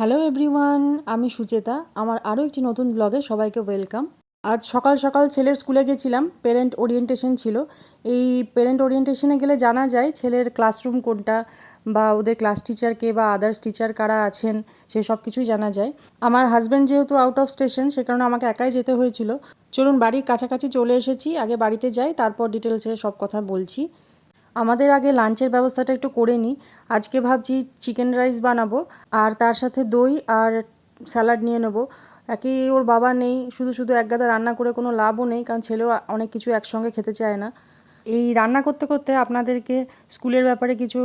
Hello everyone আমি সুচেতা। আমার আরও একটি নতুন ব্লগে সবাইকে ওয়েলকাম আজ সকাল সকাল ছেলের স্কুলে গেছিলাম। পেরেন্ট ওরিয়েন্টেশন ছিল। এই পেরেন্ট ওরিয়েন্টেশনে গেলে জানা যায় ছেলের ক্লাসরুম কোনটা বা ওদের ক্লাস টিচার কে বা আদার্স টিচার কারা আছেন সেই সব কিছুই জানা যায়। আমার হাজব্যান্ড যেহেতু আউট অফ স্টেশন সে কারণে আমাকে একাই যেতে হয়েছিল। চলুন বাড়ির কাছাকাছি চলে এসেছি। আগে বাড়িতে যাই, তারপর ডিটেলসে সব কথা বলছি। আমাদের আগে লাঞ্চের ব্যবস্থাটা একটু করে নিই। আজকে ভাবছি চিকেন রাইস বানাবো, আর তার সাথে দই আর স্যালাড নিয়ে নেব। একই ওর বাবা নেই, শুধু শুধু এক গাদা রান্না করে কোনো লাভও নেই, কারণ ছেলেও অনেক কিছু একসঙ্গে খেতে চায় না। এই রান্না করতে করতে আপনাদেরকে স্কুলের ব্যাপারে কিছু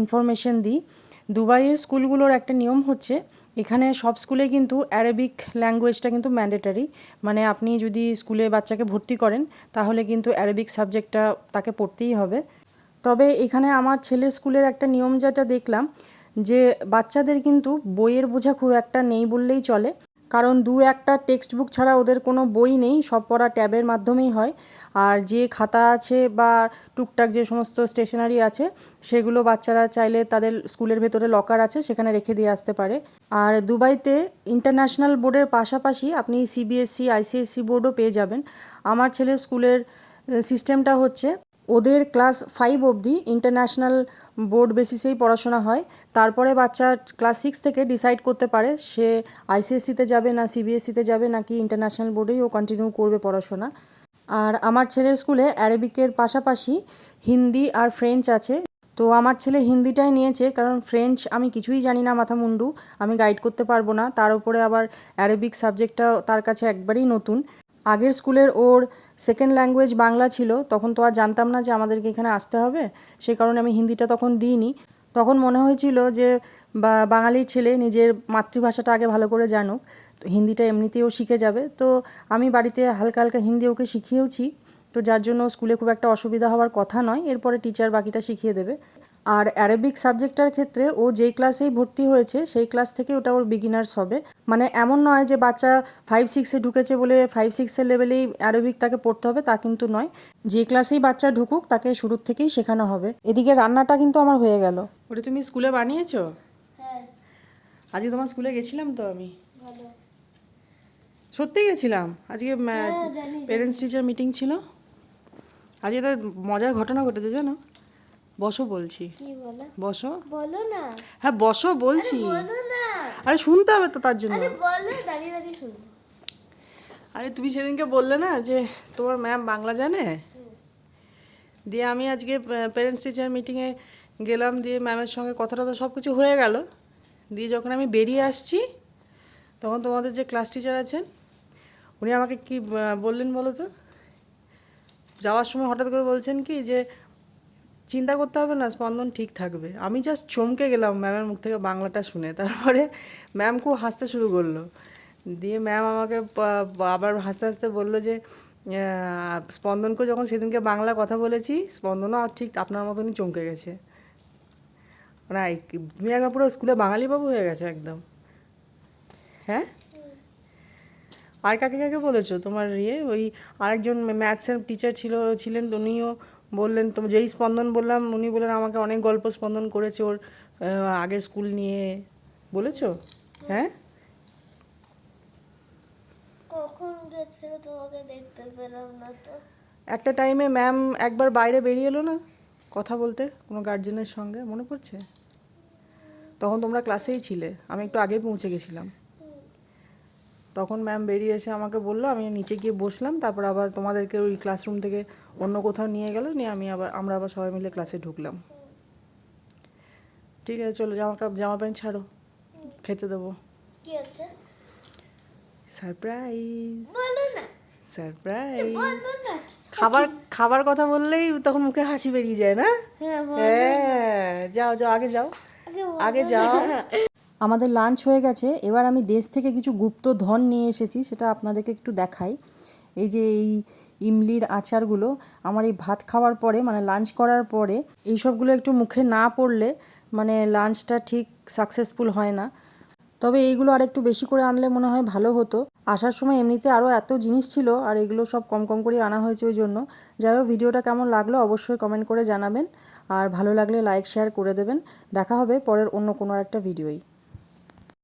ইনফরমেশন দিই। দুবাইয়ের স্কুলগুলোর একটা নিয়ম হচ্ছে, এখানে সব স্কুলে কিন্তু অ্যারাবিক ল্যাঙ্গুয়েজটা কিন্তু ম্যান্ডেটারি মানে আপনি যদি স্কুলে বাচ্চাকে ভর্তি করেন, তাহলে কিন্তু অ্যারাবিক সাবজেক্টটা তাকে পড়তেই হবে। তবে এখানে আমার ছেলের স্কুলের একটা নিয়ম যেটা দেখলাম, যে বাচ্চাদের কিন্তু বইয়ের বোঝা খুব একটা নেই বললেই চলে। কারণ দু একটা টেক্সট বুক ছাড়া ওদের কোনো বই নেই, সব পড়া ট্যাবের মাধ্যমেই হয়। আর যে খাতা আছে বা টুকটাক যে সমস্ত স্টেশনারি আছে, সেগুলো বাচ্চারা চাইলে তাদের স্কুলের ভেতরে লকার আছে, সেখানে রেখে দিয়ে আসতে পারে। আর দুবাইতে ইন্টারন্যাশনাল বোর্ডের পাশাপাশি আপনি সিবিএসসি আইসিএসসি বোর্ডও পেয়ে যাবেন। আমার ছেলের স্কুলের সিস্টেমটা হচ্ছে ওদের ক্লাস ফাইভ অবধি ইন্টারন্যাশনাল বোর্ড বেসিসেই পড়াশোনা হয়। তারপরে বাচ্চা ক্লাস সিক্স থেকে ডিসাইড করতে পারে সে আইসিএসসিতে যাবে না সিবিএসসিতে যাবে নাকি ইন্টারন্যাশনাল বোর্ডেই ও কন্টিনিউ করবে পড়াশোনা। আর আমার ছেলের স্কুলে অ্যারাবিকের পাশাপাশি হিন্দি আর ফ্রেঞ্চ আছে। তো আমার ছেলে হিন্দিটাই নিয়েছে কারণ ফ্রেঞ্চ আমি কিছুই জানি না মাথা মুন্ডু আমি গাইড করতে পারব না। তার উপরে আবার অ্যারাবিক সাবজেক্টটা তার কাছে একবারেই নতুন। আগের স্কুলের ওর সেকেন্ড ল্যাঙ্গুয়েজ বাংলা ছিল, তখন তো আর জানতাম না যে আমাদেরকে এখানে আসতে হবে। সেই কারণে আমি হিন্দিটা তখন দিইনি। তখন মনে হয়েছিল যে বাঙালির ছেলে নিজের মাতৃভাষাটা আগে ভালো করে জানুক। তো হিন্দিটা এমনিতেও শিখে যাবে। তো আমি বাড়িতে হালকা হালকা হিন্দি ওকে শিখিয়েওছি। তো যার জন্য স্কুলে খুব একটা অসুবিধা হওয়ার কথা নয়। এরপরে টিচার বাকিটা শিখিয়ে দেবে। আর অ্যারাবিক সাবজেক্টটার ক্ষেত্রে ও যেই ক্লাসেই ভর্তি হয়েছে সেই ক্লাস থেকে ওটা ওর বিগিনার্স হবে। মানে এমন নয় যে বাচ্চা ফাইভ সিক্সে ঢুকেছে বলে ফাইভ সিক্সের লেভেলেই অ্যারাবিক তাকে পড়তে হবে তা কিন্তু নয়। যে ক্লাসেই বাচ্চা ঢুকুক তাকে শুরুর থেকেই শেখানো হবে। এদিকে রান্নাটা কিন্তু আমার হয়ে গেল। ওটা তুমি স্কুলে বানিয়েছো? হ্যাঁ। আজকে তোমার স্কুলে গেছিলাম তো আমি? ভালো। সত্যি গেছিলাম? আজকে জানি, পেরেন্টস টিচার মিটিং ছিল? আজকে একটা মজার ঘটনা ঘটেছে জানো? বসো বলছি। বসো। বলো না। হ্যাঁ বসো বলছি। আরে শুনতে হবে তো তার জন্য। আরে তুমি সেদিনকে বললে না যে তোমার ম্যাম বাংলা জানে? দিয়ে আমি আজকে প্যারেন্টস টিচার মিটিংয়ে গেলাম দিয়ে ম্যামের সঙ্গে কথাটা তো সব কিছু হয়ে গেল। দিয়ে যখন আমি বেরিয়ে আসছি তখন তোমাদের যে ক্লাস টিচার আছেন উনি আমাকে কি বললেন বলো তো? যাওয়ার সময় হঠাৎ করে বলছেন কি যে চিন্তা করতে হবে না, স্পন্দন ঠিক থাকবে। আমি জাস্ট চমকে গেলাম ম্যামের মুখ থেকে বাংলাটা শুনে। তারপরে ম্যাম খুব হাসতে শুরু করল। দিয়ে ম্যাম আমাকে আবার হাসতে হাসতে বলল যে স্পন্দনকে যখন সেদিনকে বাংলা কথা বলেছি, স্পন্দনও আর ঠিক আপনার মতনই চমকে গেছে। এই- তুমি একবার পুরো স্কুলে বাঙালি বাবু হয়ে গেছে একদম। হ্যাঁ? আর কাকে কাকে বলেছ? তোমার ইয়ে ওই আরেকজন ম্যাথসের টিচার ছিল, ছিলেন, উনিও বললেন তো যেই স্পন্দন বললাম উনি বললেন আমাকে অনেক গল্প স্পন্দন করেছে ওর আগের স্কুল নিয়ে। বলেছ? হ্যাঁ? কখন গেছে তোমাকে দেখতে পেলাম না তো? একটা টাইমে ম্যাম একবার বাইরে বেরিয়ে এলো না কথা বলতে কোনো গার্জেনের সঙ্গে মনে পড়ছে? তখন তোমরা ক্লাসেই ছিলে আমি একটু আগে পৌঁছে গেছিলাম। তখন ম্যাম বেরিয়ে এসে আমাকে বলল আমি নিচে গিয়ে বসলাম তারপর আবার তোমাদেরকে ওই ক্লাসরুম থেকে অন্য কোথাও নিয়ে গেল নিয়ে আমি আবার আমরা আবার সবাই মিলে ক্লাসে ঢুকলাম। ঠিক আছে চলো জামা কাপ জামা প্যান্ট ছাড়ো খেতে দেবো। কি আছে সারপ্রাইজ সারপ্রাইজ খাবার খাবার কথা বললেই তখন মুখে হাসি বেরিয়ে যায় না? হ্যাঁ হ্যাঁ যাও যাও আগে যাও। আগে যাও। আমাদের লাঞ্চ হয়ে গেছে, এবার আমি দেশ থেকে কিছু গুপ্ত ধন নিয়ে এসেছি, সেটা আপনাদেরকে একটু দেখাই। এই যে এই ইমলির আচারগুলো, আমার এই ভাত খাওয়ার পরে মানে লাঞ্চ করার পরে, এই সবগুলো একটু মুখে না পড়লে মানে লাঞ্চটা ঠিক সাকসেসফুল হয় না। তবে এইগুলো আর একটু বেশি করে আনলে মনে হয় ভালো হতো। আসার সময় এমনিতে আরও এত জিনিস ছিল, আর এগুলো সব কম কম করে আনা হয়েছে ওই জন্য। যাই হোক, ভিডিওটা কেমন লাগল অবশ্যই কমেন্ট করে জানাবেন। আর ভালো লাগলে লাইক শেয়ার করে দেবেন। দেখা হবে পরের অন্য কোনো একটা ভিডিওই